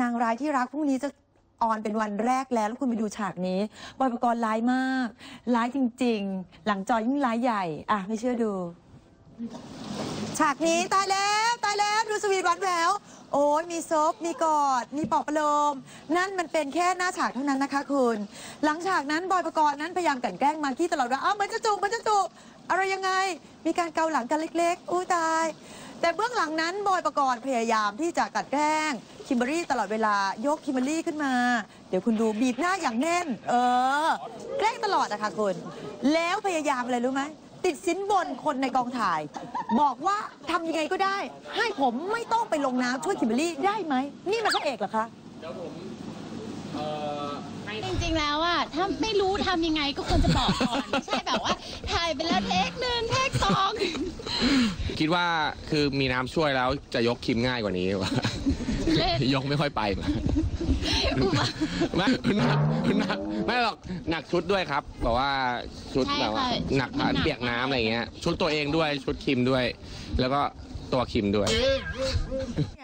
นางร้ายที่รักพรุ่งนี้จะออนเป็นวันแรกแล้วแล้วคุณไปดูฉากนี้บอยปกรณ์ร้ายมากร้ายจริง ๆ หลังจอยิ่งร้ายใหญ่ อะ ไม่เชื่อดู ฉากนี้ตายแล้วตายแล้วดูสวีทหวานแหววโอ้ยมีซบมีกอด มีปอบประโลม นั่นมันเป็นแค่หน้าฉากเท่านั้นนะคะคุณ หลังฉากนั้นบอยประกรณ์นั้นพยายามกลันแกล้งมากกี้ตลอดว่าอ้าวมันจะจูบมันจะจูบอะไรยังไง มีการเกาหลังกันเล็ก ๆ อู้ตาย ลังนั้นบอยประกรณ์พยายามที่จะกัดแกล้งคิมเบอรี่ตลอดเวลายกคิมเบอรี่ขึ้นมา เดี๋ยวคุณดูบีบหน้าอย่างแน่น เออ แกล้งตลอดอะค่ะคุณ แล้วพยายามอะไรรู้ไหมติดสินบนคนในกองถ่าย บอกว่าทำยังไงก็ได้ ให้ผมไม่ต้องไปลงน้ำช่วยคิมเบอรี่ได้ไหม นี่มันพระเอกเหรอคะจริงๆ แล้วอะถ้าไม่รู้ทำยังไงก็ควรจะบอกก่อน ไม่ใช่แบบว่าถ่ายไปแล้วเทคหนึ่งเทคสอง คิดว่าคือมีน้ำช่วยแล้วจะยกคิมง่ายกว่านี้ว่าเล่น ยกไม่ค่อยไปมาอุบะ ไม่หนักหนักไม่หรอกหนักชุดด้วยครับแบบว่าชุดใช่แบบว่าค่ะหนักชุดมันหนัก เปียกน้ำอะไรเงี้ย ชุดตัวเองด้วยชุดคิมด้วย แล้วก็ตัวคิมด้วยเนี่ย